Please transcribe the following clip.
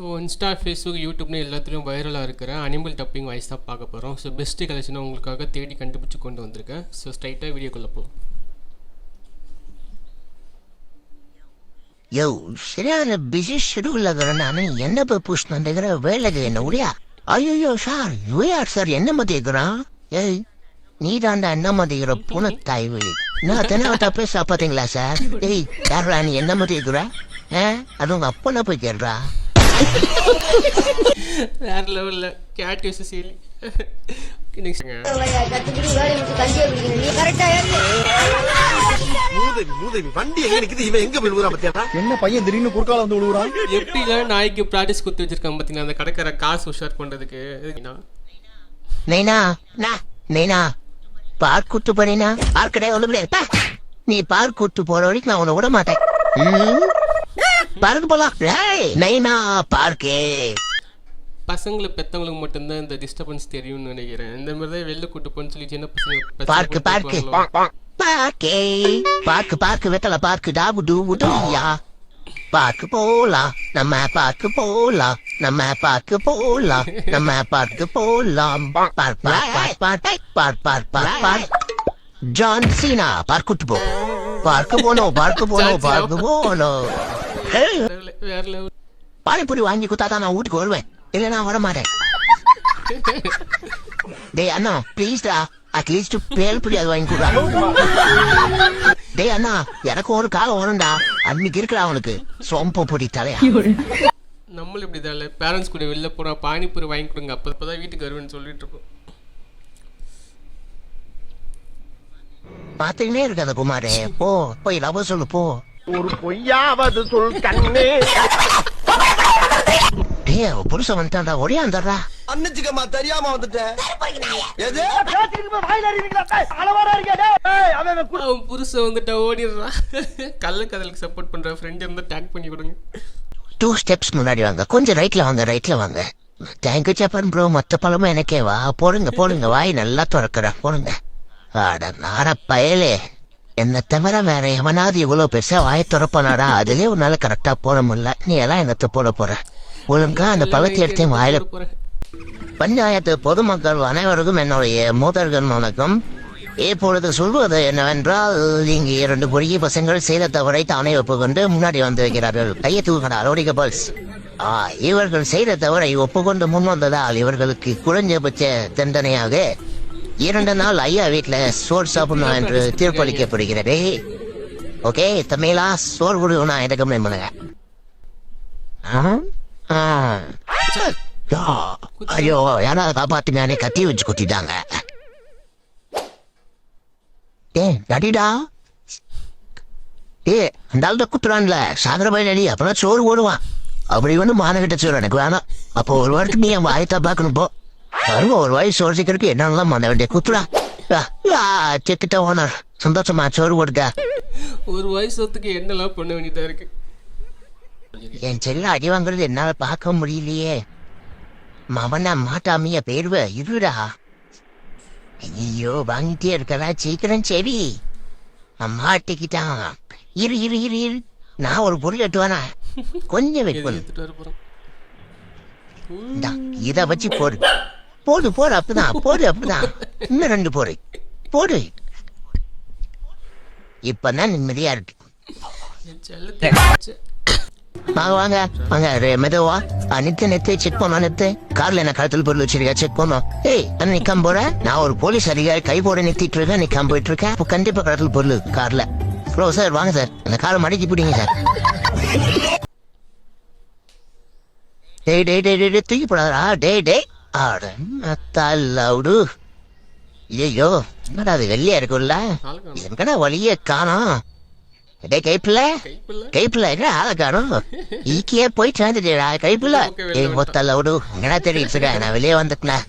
So Insta Facebook யூடியூப்னு எல்லாத்துலேயும் வைரலாக இருக்கிற அனிமல் டப்பிங் வாய்ஸ் தான் பார்க்க போகிறோம் ஸோ பெஸ்ட்டு கலெக்ஷனை உங்களுக்காக தேடி கண்டுபிடிச்சி கொண்டு வந்திருக்கேன். ஸோ ஸ்ட்ரைட்டாக வீடியோக்குள்ளே போகும் யோ சரியான பிஸி ஷெடியூலில் இருக்கிறனால என்ன போய் புஷ் பண்ணுற வேலைக்கு என்ன உடையா? ஐயோ சார் யூஆர் சார் என்ன மதிக்கிறான் ஏய் நீ தாண்டா என்ன மதிக்கிற? புன தாய்வு நான் தினம் தப்பே சாப்பாத்தீங்களா சார் ஏய் யாரா நீ என்ன மதிக்கிற? ஆ அது உங்கள் அப்பனை போய் கேட்றா வேற லெவலில் கேட் யூஸ் சீலி. என்ன பையன் திடீர்னு குறுக்கால வந்து விழுவுறான்? எப்படிலாம் நாய்க்கு பிராக்டிஸ் குத்து வச்சிருக்கான் பாத்தீங்கன்னா அந்த கடைக்கார காசு உஷார் பண்றதுக்கு. நைனா? நைனா பார்க் கூட்டு போனேனா? பார்க்கடே ஒண்ணு நீ பார்க் கூட்டு போற வரைக்கும் நான் உன்னை விட மாட்டேன். பார்க்கு போலாம். நைனா பார்க்கே. பசங்களுக்கு பெத்தவங்களுக்கு மட்டும்தான் இந்த டிஸ்டர்பன்ஸ் தெரியும்னு நினைக்கிறேன். இந்த மாதிரி தான் வெளில கூட்டு போன்னு சொல்லி சின்ன பசங்க பார்க்கு பார்க்கு. பார்க்கே. பார்க்கு பார்க்கு வெத்தல பார்க்கு டாபு டூபு டூயா. பார்க்கு போலாம். நம்ம பார்க்கு போலாம். நம்ம பார்க்கு போலாம். நம்ம பார்க்கு போலாம். பார் பார் பார் பார் பார் பார் பார் பார் ஜான் சீனா பார்க்குட்டு போ. பார்க்கு போனோம் பார்க்கு போனோம் பார்க்கு போனோம். பானிபூரி வாங்கி கொடுத்தா நான் வீட்டுக்கு வருவேன். இல்ல நான் வர மாட்டேன் டேய் அண்ணா ப்ளீஸ்டா அட்லீஸ்ட் பேல் புரி அது வாங்கி கொடுறா டேய் அண்ணா எனக்கு ஒரு காலம் வரும்டா. அன்னைக்கு இருக்கிற அவனுக்கு. சொம்ப பொடி தலையா. நம்மளும் இப்படி தான் இல்லை பேரண்ட்ஸ் கூட வெளில போகிறோம் பானிபூரி வாங்கி கொடுங்க. அப்போ அப்போ தான் வீட்டுக்கு வருவேன்னு சொல்லிட்டு இருக்கோம். பாத்துக்கினே இருக்காத குமாரே. போ போய் லவ சொல்லு போ. ஒரு பொய்யாவது சொல் கண்ணே. டேய் புருஷன் வந்துட்டான்டா. ஒடியாந்தர்றா அன்னிச்சுக்கம்மா தெரியாம வந்துட்டேன் எது? அவன் புருஷன் வந்துட்டா ஓடிடுறான் கள்ளக்கதலுக்கு சப்போர்ட் பண்ணுற ஃப்ரெண்ட் இருந்தால் டேக் பண்ணி கொடுங்க டூ ஸ்டெப்ஸ் முன்னாடி வாங்க. கொஞ்சம் ரைட்ல வாங்க ரைட்ல வாங்க. தேங்க்யூ ஜப்பான் ப்ரோ மொத்த பழமும் எனக்கே வா. போடுங்க போடுங்க. வாய் நல்லா திறக்கிற போடுங்க. ஆட நார பயலே. என்ன தவிர வேற எவனாவது இவ்வளவு பெருசா வாயை திறப்பானாடா? அதுலயே உன்னால கரெக்டா போட முடியல. நீ எல்லாம் என்னத்த போட போற? ஒழுங்கா அந்த பழத்தை எடுத்து வாயில பஞ்சாயத்து பொதுமக்கள் அனைவருக்கும் என்னுடைய மூதர்கள் வணக்கம். இப்பொழுது சொல்வது என்னவென்றால் இங்கு இரண்டு பொறிய பசங்கள் செய்த தவறை தானே ஒப்புக்கொண்டு முன்னாடி வந்து வைக்கிறார்கள். கையை தூக்கினார் ரோடிக பல்ஸ். ஆ, இவர்கள் செய்த தவறை ஒப்புக்கொண்டு முன் வந்ததால் இவர்களுக்கு குறைஞ்சபட்ச தண்டனையாக இரண்டு நாள் ஐயா வீட்டுல சோறு சாப்பிடணும் என்று தீர்ப்பளிக்கப்படுகிறது. ஓகே தமிழா சோறு கொடுக்கணும் நான் பண்ணுங்க? ஆ? ஆ. யா, ஐயோ யாராவது காப்பாத்துங்கன்னு கத்தி வச்சு குத்திட்டாங்க ஏ நடிடா ஏ அந்த ஆள்கிட்ட குத்துறான்ல. பையன் நடி அப்பதான் சோறு போடுவான். அப்படி வந்து மானகிட்ட சோறு எனக்கு வேணாம். அப்போ ஒரு வாரத்துக்கு நீ என் வாயத்தா பார்க்கணும் போ. வருவ ஒரு வாய் சோறு சீக்கிரத்துக்கு என்னென்னலாம் பண்ண வேண்டிய குத்துடா. செத்துட்ட ஓனர். சந்தோஷமா சோறு போடுங்க ஒரு வயசுக்கு என்னெல்லாம் பண்ண வேண்டியதாக இருக்கு? என் செல்ல அடி வாங்குறது என்னால பார்க்க முடியலையே. மவனா மாட்டாமிய பேருவ இருடா. ஐயோ வாங்கிட்டே இருக்கடா சீக்கிரம் சரி மாட்டிக்கிட்டான். இரு இரு இரு இரு. நான் ஒரு பொருள் எட்டுவானா கொஞ்சம் இந்தா, இத வச்சு போடு. போடு போடு அப்படிதான். போடு அப்படிதான். இன்னும் ரெண்டு போடு. போடு. இப்பதான் நிம்மதியா இருக்கு. வாங்க வாங்க வாங்க. ரே, மெதுவா. நித்து நித்து செக் பண்ணோம் நெத்து. கார்ல என்ன கழுத்தில் பொருள் வச்சிருக்கா செக் பண்ணோம் ஏய் அண்ணன் நிக்காம போற. நான் ஒரு போலீஸ் அதிகாரி கை போட நிறுத்திட்டு இருக்கேன். நிக்காம போயிட்டு இருக்கேன் அப்போ கண்டிப்பா கழுத்தில் பொருள் கார்ல. ப்ரோ சார் வாங்க சார் அந்த காரை மடக்கி பிடிங்க சார் டேய் டேய் டேய் டேய், டேய் தூக்கி போடாதா டேய் டேய். அடங்கத்தாடு ஐயோ என்னடா அது வெள்ளையா இருக்கும்ல? எங்கடா வழியே காணும்? டே கைப்பில்ல கைப்பில்ல என்ன ஆளை காணும்? ஈக்கியே போய் சேர்ந்துட்டேடா கைப்பில்ல ஏ மொத்த லவுடு என்னடா தெரியும் நான் வெளியே வந்துட்டேன்